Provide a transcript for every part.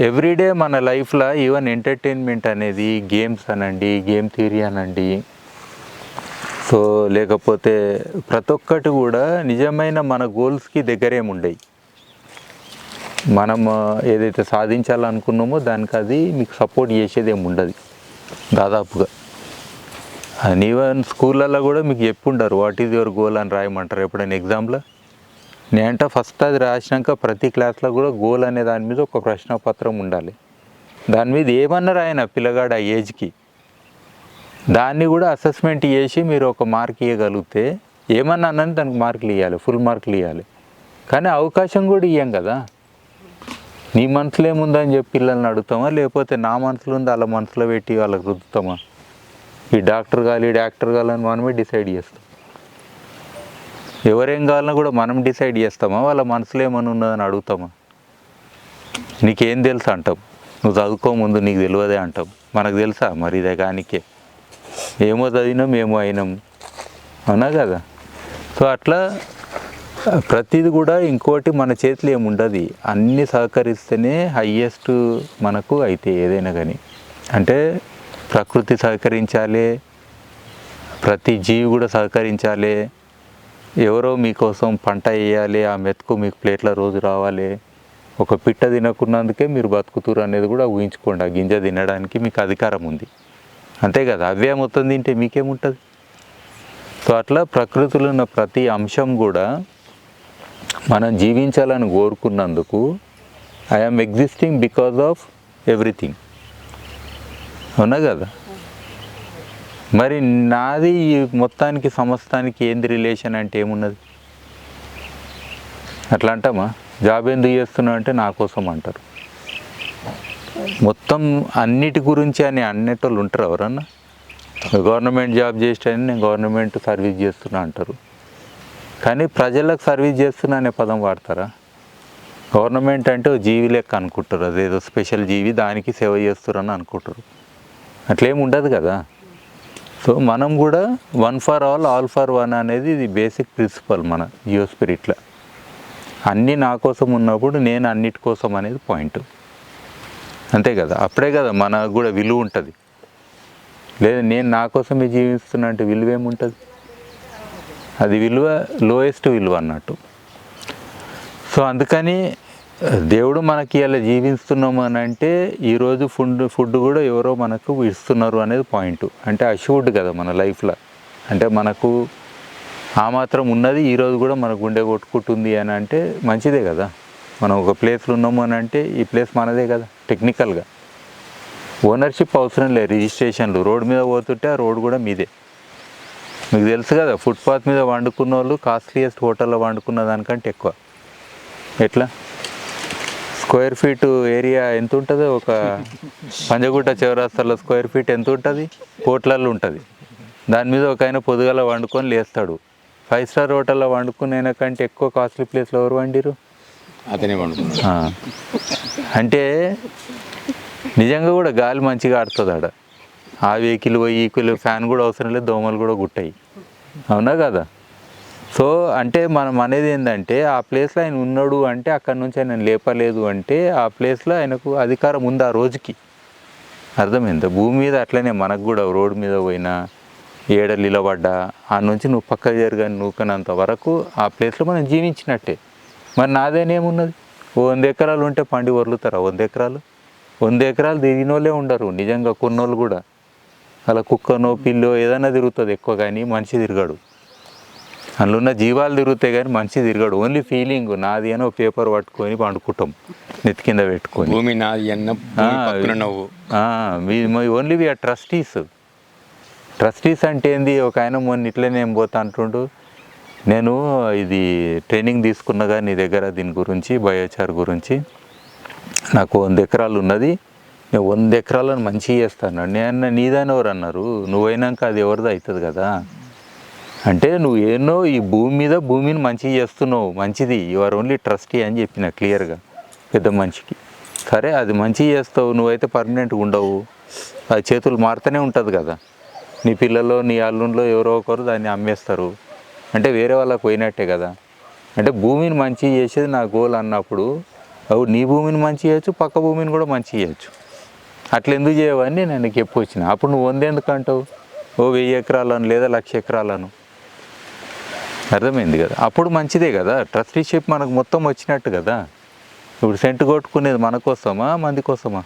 Everyday మన లైఫ్లో even entertainment అనేది గేమ్స్ అనండి గేమ్ థియరీ అనండి. సో లేకపోతే ప్రతి ఒక్కటి కూడా నిజమైన మన గోల్స్కి దగ్గరేముండయి మనం ఏదైతే సాధించాలనుకున్నామో దానికి అది మీకు సపోర్ట్ చేసేది ఏమి ఉండదు దాదాపుగా. అండ్ ఈవెన్ స్కూళ్ళల్లో కూడా మీకు చెప్పుంటారు వాట్ ఈజ్ యువర్ గోల్ అని రాయమంటారు ఎప్పుడైనా ఎగ్జామ్లో. నేనంటే ఫస్ట్ అది రాసినాక ప్రతి క్లాస్లో కూడా గోల్ అనే దాని మీద ఒక ప్రశ్న పత్రం ఉండాలి. దాని మీద ఏమన్నా ఆయన పిల్లగాడు ఆ ఏజ్కి దాన్ని కూడా అసెస్మెంట్ చేసి మీరు ఒక మార్క్ ఇవ్వగలిగితే ఏమన్నా అన్నది దానికి మార్కులు ఇవ్వాలి ఫుల్ మార్కులు ఇవ్వాలి కానీ అవకాశం కూడా ఇవ్వం కదా. నీ మనసులో ఏముందని చెప్పి పిల్లల్ని అడుగుతామా? లేకపోతే నా మనసులో ఉంది వాళ్ళ మనసులో పెట్టి వాళ్ళకి రుద్దుతామా? ఈ డాక్టర్ కాదు ఈ డాక్టర్ కావాలని మనమే డిసైడ్ చేస్తాం. ఎవరేం కావాలన్నా కూడా మనం డిసైడ్ చేస్తామా? వాళ్ళ మనసులో ఏమైనా ఉన్నదని అడుగుతామా? నీకేం తెలుసు అంటాం. నువ్వు చదువుకో ముందు నీకు తెలియదే అంటాం. మనకు తెలుసా? మరి ఇదే కానికే. ఏమో చదివినాం ఏమో అయినాం. అవునా కదా? సో అట్లా ప్రతిది కూడా ఇంకోటి మన చేతిలో ఏముండదు అన్నీ సహకరిస్తేనే హయ్యెస్ట్ మనకు అయితే ఏదైనా కానీ. అంటే ప్రకృతి సహకరించాలి ప్రతి జీవి కూడా సహకరించాలి ఎవరో మీకోసం పంట వేయాలి ఆ మెతుకు మీకు ప్లేట్ల రోజు రావాలి. ఒక పిట్ట తినకున్నందుకే మీరు బతుకుతురు అనేది కూడా ఊహించుకోండి. ఆ గింజ తినడానికి మీకు అధికారం ఉంది. అంతే కదా? అవే మొత్తం తింటే మీకేముంటుంది? సో అట్లా ప్రకృతిలో ఉన్న ప్రతి అంశం కూడా మనం జీవించాలని కోరుకున్నందుకు I'm existing because of everything అవునా కదా? మరి నాది ఈ మొత్తానికి సమస్తానికి ఏంది రిలేషన్ అంటే ఏమున్నది? అట్లా అంటామా? జాబ్ ఎందుకు చేస్తున్నా అంటే నా కోసం అంటారు. మొత్తం అన్నిటి గురించి అని అన్నిటోళ్ళు ఉంటారు ఎవరన్నా? గవర్నమెంట్ జాబ్ చేసేటని నేను గవర్నమెంట్ సర్వీస్ చేస్తున్నా అంటారు. కానీ ప్రజలకు సర్వీస్ చేస్తున్నా అనే పదం వాడతారా? గవర్నమెంట్ అంటే ఓ జీవి లెక్క అనుకుంటారు. అదేదో స్పెషల్ జీవి దానికి సేవ చేస్తారని అనుకుంటారు. అట్లేం ఉండదు కదా? సో మనం కూడా one for all all for one అనేది ఇది బేసిక్ ప్రిన్సిపల్ మన జియో స్పిరిట్లో. అన్నీ నా కోసం ఉన్నప్పుడు నేను అన్నిటి కోసం అనేది పాయింట్. అంతే కదా? అప్పుడే కదా మనకు కూడా విలువ ఉంటుంది. లేదా నేను నా కోసమే జీవిస్తున్నా అంటే విలువ ఏముంటుంది అది విలువ లోయెస్ట్ విలువ అన్నట్టు. సో అందుకని దేవుడు మనకి ఇలా జీవిస్తున్నాము అని అంటే ఈరోజు ఫుడ్ ఫుడ్ కూడా ఎవరో మనకు ఇస్తున్నారు అనేది పాయింట్. అంటే అష్యూర్డ్ కదా మన లైఫ్లో. అంటే మనకు ఆ మాత్రం ఉన్నది ఈరోజు కూడా మన గుండె కొట్టుకుంటుంది అని అంటే మంచిదే కదా. మనం ఒక ప్లేస్లో ఉన్నాము అని అంటే ఈ ప్లేస్ మనదే కదా టెక్నికల్గా. ఓనర్షిప్ అవసరం లేదు రిజిస్ట్రేషన్లు. రోడ్డు మీద పోతుంటే ఆ రోడ్ కూడా మీదే. మీకు తెలుసు కదా ఫుట్పాత్ మీద వండుకున్న వాళ్ళు కాస్ట్లీయెస్ట్ హోటల్లో వండుకున్న దానికంటే ఎక్కువ. ఎట్లా? స్క్వేర్ ఫీట్ ఏరియా ఎంత ఉంటుంది ఒక పంజగుట్ట చౌరాస్తాలో స్క్వేర్ ఫీట్ ఎంత ఉంటుంది కోట్లల్లో ఉంటుంది. దాని మీద ఒక ఆయన పొద్దుగల వండుకొని లేస్తాడు. ఫైవ్ స్టార్ హోటల్లో వండుకునే కంటే ఎక్కువ కాస్ట్లీ ప్లేస్లో ఎవరు వండిరు అతనే. అంటే నిజంగా కూడా గాలి మంచిగా ఆడుతుంది ఆడ. ఆ వెహికల్ పోయి ఈక్వల్ ఫ్యాన్ కూడా అవసరం లేదు దోమలు కూడా గుట్టాయి. అవునా కదా? సో అంటే మనం అనేది ఏంటంటే ఆ ప్లేస్లో ఆయన ఉన్నాడు అంటే అక్కడ నుంచి ఆయన లేపలేదు అంటే ఆ ప్లేస్లో ఆయనకు అధికారం ఉంది ఆ రోజుకి. అర్థమైందా? భూమి మీద అట్లనే మనకు కూడా రోడ్డు మీద పోయినా ఏడ నిలబడ్డా ఆ నుంచి నువ్వు పక్క జరగని నూకనంత వరకు ఆ ప్లేస్లో మనం జీవించినట్టే. మరి నాదేనేమున్నది వంద ఎకరాలు ఉంటే పండి వరులుతారా వంద ఎకరాలు? వంద ఎకరాలు తిరిగినోళ్ళే ఉండరు నిజంగా కొన్నోళ్ళు కూడా. అలా కుక్కనో పిల్లో ఏదైనా తిరుగుతుంది ఎక్కువ కానీ మనిషి తిరగడు. అందులో ఉన్న జీవాలు తిరుగుతాయి కానీ మనిషి తిరగడు. ఓన్లీ ఫీలింగ్ నాది అని ఒక పేపర్ పట్టుకొని పండుకుంటాం. నెత్తి కింద పెట్టుకొని. భూమి నాది అన్న ఓన్లీ వీఆర్ ట్రస్టీస్ ట్రస్టీస్ అంటే ఏంది? ఒక ఆయన మొన్న ఇట్లనే ఏం పోతా అంటుండు. నేను ఇది ట్రైనింగ్ తీసుకున్నగా నీ దగ్గర దీని గురించి బయోచార్ గురించి. నాకు వంద ఎకరాలు ఉన్నది. నేను వంద ఎకరాలను మంచిగా చేస్తాను. నేను నీదని ఎవరు అన్నారు? నువ్వైనాక అది ఎవరిది అవుతుంది కదా. అంటే నువ్వు ఏనో ఈ భూమి మీద భూమిని మంచిగా చేస్తున్నావు మంచిది. యువర్ ఓన్లీ ట్రస్టీ అని చెప్పిన క్లియర్గా పెద్ద మనిషికి. సరే అది మంచిగా చేస్తావు నువ్వైతే పర్మనెంట్గా ఉండవు. అది చేతులు మారుతూనే ఉంటుంది కదా. నీ పిల్లలు నీ అల్లుండ్లో ఎవరో ఒకరు దాన్ని అమ్మేస్తారు. అంటే వేరే వాళ్ళకి పోయినట్టే కదా. అంటే భూమిని మంచిగా చేసేది నా గోల్ అన్నప్పుడు అవు నీ భూమిని మంచి చేయొచ్చు పక్క భూమిని కూడా మంచి చేయొచ్చు. అట్లా ఎందుకు చేయవని నేను నీకు వచ్చిన అప్పుడు నువ్వు వందేందుకు అంటావు? ఓ వెయ్యి ఎకరాలను లేదా లక్ష ఎకరాలను. అర్థమైంది కదా. అప్పుడు మంచిదే కదా. ట్రస్టీషిప్ మనకు మొత్తం వచ్చినట్టు కదా. ఇప్పుడు సెంటు కొట్టుకునేది మన కోసమా మంది కోసమా?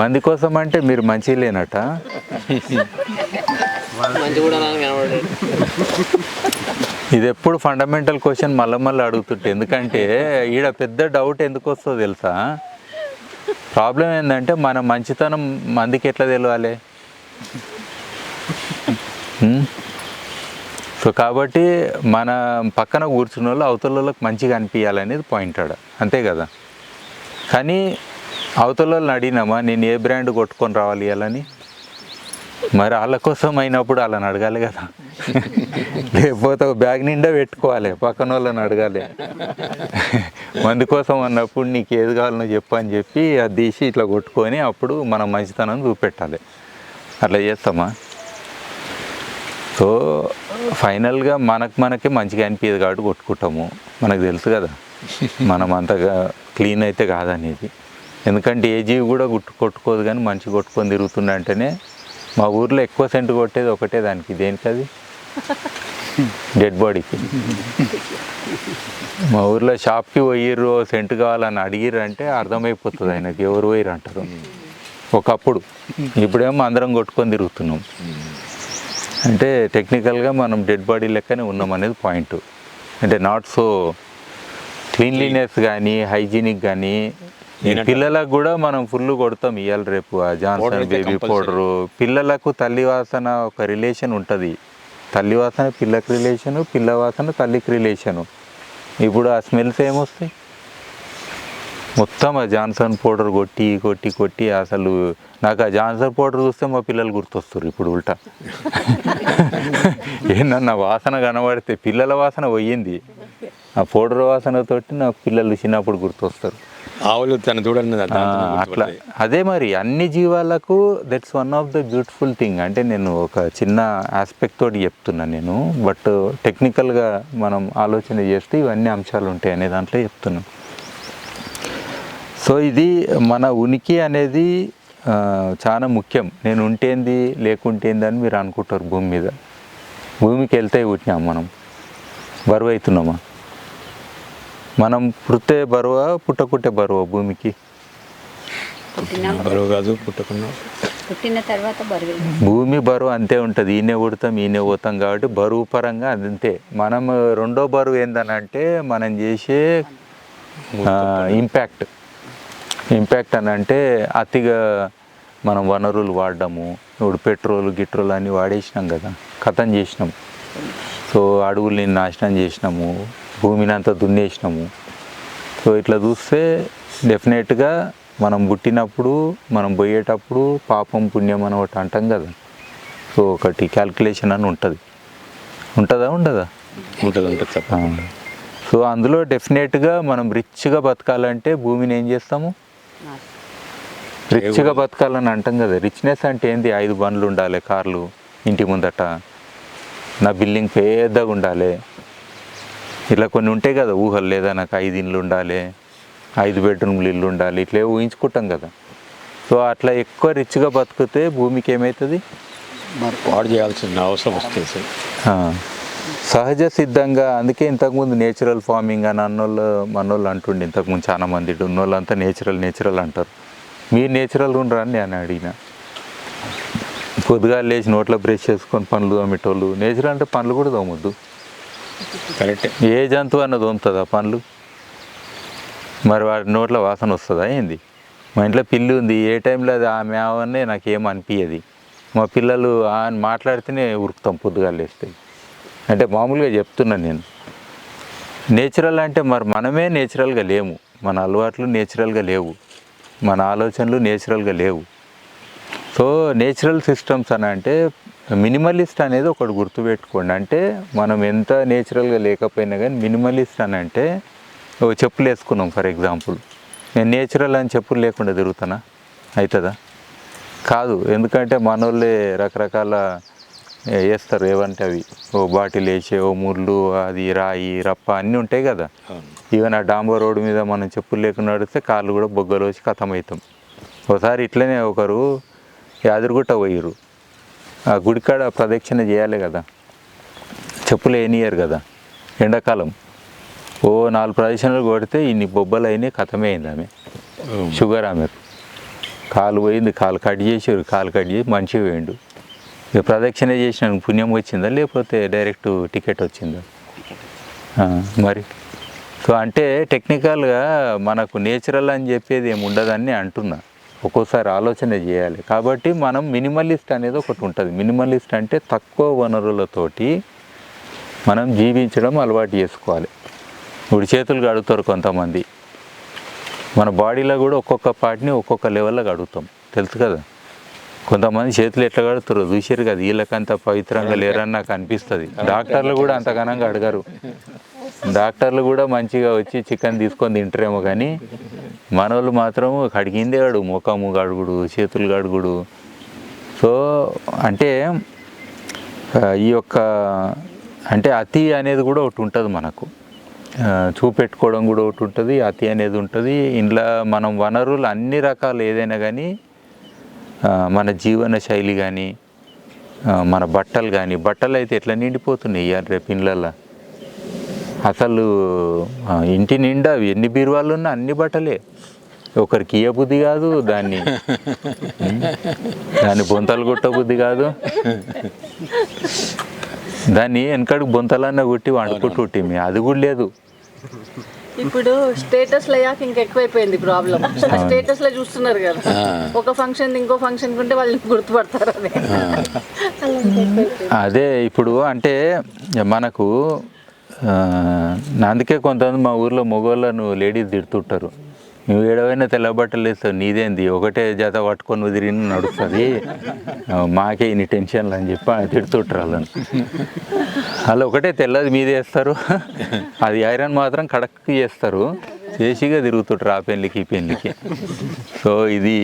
మంది కోసం అంటే మీరు మంచి లేనట. ఇది ఎప్పుడు ఫండమెంటల్ క్వశ్చన్ మళ్ళీ మళ్ళీ అడుగుతుంటే. ఎందుకంటే ఈడ పెద్ద డౌట్ ఎందుకు వస్తుందో తెలుసా? ప్రాబ్లం ఏంటంటే మన మంచితనం మందికి ఎట్లా తెలియాలి? Hmm? సో కాబట్టి మన పక్కన కూర్చున్న వాళ్ళు అవతల వాళ్ళకి మంచిగా అనిపించాలనేది పాయింట్ ఆడ. అంతే కదా? కానీ అవతల వాళ్ళని అడిగినామా నేను ఏ బ్రాండ్ కొట్టుకొని రావాలి అని మరి వాళ్ళ కోసం అయినప్పుడు వాళ్ళని అడగాలి కదా. లేకపోతే ఒక బ్యాగ్ నిండా పెట్టుకోవాలి పక్కన వాళ్ళని అడగాలి. మంది కోసం అన్నప్పుడు నీకు ఏది కావాలనో చెప్పు అని చెప్పి అది తీసి ఇట్లా కొట్టుకొని అప్పుడు మనం మంచితనం చూపెట్టాలి. అట్లా చేస్తామా? సో ఫైనల్గా మనకు మనకి మంచిగా అనిపించదు కాబట్టి కొట్టుకుంటాము. మనకు తెలుసు కదా. మనం అంతగా క్లీన్ అయితే కాదనేది. ఎందుకంటే ఏ జీవి కూడా గుట్టు కొట్టుకోదు కానీ మంచి కొట్టుకొని తిరుగుతుండే అంటేనే మా ఊర్లో ఎక్కువ సెంటు కొట్టేది ఒకటే దానికి. దేనికి అది? డెడ్ బాడీకి. మా ఊర్లో షాప్కి పోయిర్రు సెంటు కావాలని అడిగిర్రు అంటే అర్థమైపోతుంది ఆయనకి. ఎవరు పోయిర్రు అంటారు. ఒకప్పుడు. ఇప్పుడేమో అందరం కొట్టుకొని తిరుగుతున్నాం. అంటే టెక్నికల్గా మనం డెడ్ బాడీ లెక్కనే ఉన్నాం అనేది పాయింట్. అంటే నాట్ సో క్లీన్లీనెస్ కానీ హైజీనిక్ కానీ పిల్లలకు కూడా మనం ఫుల్ కొడతాం ఇవాళ రేపు ఆ జాన్సన్ బేబీ. పౌడరు. పిల్లలకు తల్లి వాసన ఒక రిలేషన్ ఉంటుంది. తల్లి వాసన పిల్లకి రిలేషను పిల్ల వాసన తల్లికి రిలేషను. ఇప్పుడు ఆ స్మెల్స్ ఏమొస్తాయి? మొత్తం ఆ జాన్సన్ పౌడర్ కొట్టి కొట్టి కొట్టి అసలు నాకు ఆ జాన్సన్ పౌడర్ చూస్తే మా పిల్లలు గుర్తొస్తారు ఇప్పుడు ఉల్టా. ఏందన్న వాసన కనబడితే పిల్లల వాసన పోయింది. ఆ పౌడర్ వాసనతోటి నాకు పిల్లలు చిన్నప్పుడు గుర్తొస్తారు. ఆవులు తన ఆ, అట్లా. అదే మరి అన్ని జీవాలకు that's one of the beautiful thing అంటే నేను ఒక చిన్న ఆస్పెక్ట్ తోటి చెప్తున్నా నేను బట్ టెక్నికల్గా మనం ఆలోచన చేస్తే ఇవన్నీ అంశాలు ఉంటాయి అనే దాంట్లో చెప్తున్నాను. సో ఇది మన ఉనికి అనేది చాలా ముఖ్యం. నేను ఉంటేంది లేకుంటేంది అని మీరు అనుకుంటారు భూమి మీద. భూమికి వెళ్తే పుట్టినాం మనం. బరువు అవుతున్నామా? మనం పుట్టే బరువా పుట్టకుట్టే బరువా భూమికి? పుట్టిన బరువు కాదు పుట్టిన తర్వాత బరువు. భూమి బరువు అంతే ఉంటుంది. ఈయనే పుడతాం ఈయనే పోతాం కాబట్టి బరువు పరంగా అంతే. మనం రెండో బరువు ఏందనంటే మనం చేసే ఇంపాక్ట్ ఇంపాక్ట్ అని అంటే అతిగా మనం వనరులు వాడడము ఇప్పుడు పెట్రోల్ గిట్రోల్ అన్నీ వాడేసినాం కదా కథం చేసినాం. సో అడవుల్ని నాశనం చేసినాము భూమిని అంతా దున్నేసినాము. సో ఇట్లా చూస్తే డెఫినెట్గా మనం పుట్టినప్పుడు మనం పోయేటప్పుడు పాపం పుణ్యం అని ఒకటి అంటాం కదా. సో ఒకటి క్యాల్కులేషన్ అని ఉంటుంది. ఉంటుందా ఉండదా? ఉంటుంది ఉంటుంది. సో అందులో డెఫినెట్గా మనం రిచ్గా బతకాలంటే భూమిని ఏం చేస్తాము? రిచ్గా బతకాలని అంటాం కదా. రిచ్నెస్ అంటే ఏంది? ఐదు బండ్లు ఉండాలి కార్లు ఇంటి ముందట. నా బిల్డింగ్ పెద్దగా ఉండాలి. ఇలా కొన్ని ఉంటాయి కదా ఊహలు లేదా నాకు ఐదు ఇండ్లు ఉండాలి ఐదు బెడ్రూమ్లు ఇల్లు ఉండాలి ఇట్లా ఊహించుకుంటాం కదా. సో అట్లా ఎక్కువ రిచ్గా బతికితే భూమికి ఏమవుతుంది వాడు చేయాల్సిన అవసరం వస్తుంది సార్. సహజ సిద్ధంగా అందుకే ఇంతకుముందు నేచురల్ ఫార్మింగ్ అని అన్నోళ్ళు మనోళ్ళు అంటుండే ఇంతకుముందు చాలా మంది ఉన్నోళ్ళంతా నేచురల్ నేచురల్ అంటారు. మీరు నేచురల్ ఉండరా అని నేను అడిగిన. పొద్దుగా లేచి నోట్లో బ్రష్ చేసుకొని పనులు తోమేటోళ్ళు. నేచురల్ అంటే పనులు కూడా తోమొద్దు. కరెక్టే. ఏ జంతువు అన్నది తోముతుందా పనులు మరి వాడి నోట్లో వాసన వస్తుందా ఏంది? మా ఇంట్లో పిల్లి ఉంది ఏ టైంలో అది ఆమె ఆవనే నాకు అనిపించదు మా పిల్లలు ఆ మాట్లాడితేనే ఉరుకుతాం పొద్దుగా లేస్తే. అంటే మామూలుగా చెప్తున్నాను నేను. నేచురల్ అంటే మరి మనమే నేచురల్గా లేము. మన అలవాట్లు నేచురల్గా లేవు. మన ఆలోచనలు నేచురల్గా లేవు. సో నేచురల్ సిస్టమ్స్ అని అంటే మినిమలిస్ట్ అనేది ఒకటి గుర్తుపెట్టుకోండి. అంటే మనం ఎంత నేచురల్గా లేకపోయినా కానీ మినిమలిస్ట్ అని అంటే ఓ చెప్పులు వేసుకున్నాం ఫర్ ఎగ్జాంపుల్. నేను నేచురల్ అని చెప్పులు లేకుండా తిరుగుతానా అవుతుందా కాదు. ఎందుకంటే మనోళ్ళే రకరకాల వేస్తారు ఏవంటే అవి? ఓ బాటిల్ వేసే ఓ ముళ్ళు అది రాయి రప్ప అన్నీ ఉంటాయి కదా? ఈవెన్ ఆ డాంబర్ రోడ్డు మీద మనం చెప్పులు లేకుండా నడిస్తే కాళ్ళు కూడా బొగ్గలు వచ్చి కథం అవుతాం ఒకసారి ఇట్లనే ఒకరు యాదగిరిగుట్ట పోయిర్రు. ఆ గుడికాడ ప్రదక్షిణ చేయాలి కదా. చెప్పులు వేయనియరు కదా ఎండాకాలం. ఓ నాలుగు ప్రదక్షిణలు కొడితే ఇన్ని బొబ్బలు అయినాయి కథమే అయింది ఆమె షుగర్ ఆమెకు. కాలు పోయింది కాలు కట్ చేసారు కాలు కట్ చేసి మంచిగా పోయిండు. ఇక ప్రదక్షిణ చేసిన పుణ్యం వచ్చిందా? లేకపోతే డైరెక్ట్ టికెట్ వచ్చిందా? మరి. సో అంటే టెక్నికల్గా మనకు నేచురల్ అని చెప్పేది ఏమి ఉండదని అంటున్నా. ఒక్కోసారి ఆలోచన చేయాలి. కాబట్టి మనం మినిమలిస్ట్ అనేది ఒకటి ఉంటుంది. మినిమలిస్ట్ అంటే తక్కువ వనరులతోటి మనం జీవించడం అలవాటు చేసుకోవాలి. ఇప్పుడు చేతులు కడుగుతారు కొంతమంది. మన బాడీలో కూడా ఒక్కొక్క పార్ట్ని ఒక్కొక్క లెవెల్లో కడుగుతాం. తెలుసు కదా? కొంతమంది చేతులు ఎట్లా కడుగుతారు చూసారు కదా వీళ్ళకంత పవిత్రంగా లేరని నాకు అనిపిస్తుంది. డాక్టర్లు కూడా అంత ఘనంగా అడగరు. డాక్టర్లు కూడా మంచిగా వచ్చి చికెన్ తీసుకొని తింటారేమో కానీ మనోళ్ళు మాత్రం కడిగిందే అడుగు ముఖము గడుగుడు చేతులు గడుగుడు సో అంటే ఈ యొక్క అంటే అతి అనేది కూడా ఒకటి ఉంటుంది మనకు. చూపెట్టుకోవడం కూడా ఒకటి ఉంటుంది అతి అనేది ఉంటుంది. ఇంట్లో మనం వనరులు అన్ని రకాలు ఏదైనా కానీ మన జీవన శైలి కానీ మన బట్టలు కానీ బట్టలు అయితే ఎట్లా నిండిపోతున్నాయి ఇవాళ రేపు ఇళ్ళల్లో? అసలు ఇంటి నిండా ఎన్ని బీరువాళ్ళు ఉన్నా అన్ని బట్టలే. ఒకరికి ఇయ్య బుద్ధి కాదు దాన్ని? దాన్ని బొంతలు కొట్ట బుద్ధి కాదు. దాన్ని వెనకడికి బొంతలన్న కొట్టి వండుకుంటు మీ అది కూడా లేదు. ఇప్పుడు స్టేటస్ అయ్యాక ఇంకా ఎక్కువైపోయింది ప్రాబ్లం స్టేటస్లో చూస్తున్నారు కదా. ఒక ఫంక్షన్ ఇంకో ఫంక్షన్ ఉంటే వాళ్ళు గుర్తుపడతారు. అదే. ఇప్పుడు అంటే మనకు అందుకే కొంతమంది మా ఊర్లో మగవాళ్ళను లేడీస్ తిడుతుంటారు. నువ్వు ఏడవైనా తెల్ల బట్టలు వేస్తావు నీదేంది? ఒకటే జత పట్టుకొని వదిలి నడుస్తుంది మాకే ఇన్ని టెన్షన్లు అని చెప్పి తిడుతుంటారు వాళ్ళని. వాళ్ళు ఒకటే తెల్లది మీద వేస్తారు. అది ఐరన్ మాత్రం కడక్ చేస్తారు. చేసిగా తిరుగుతుంటారు ఆ పెళ్ళికి ఈ పెళ్ళికి. సో ఇది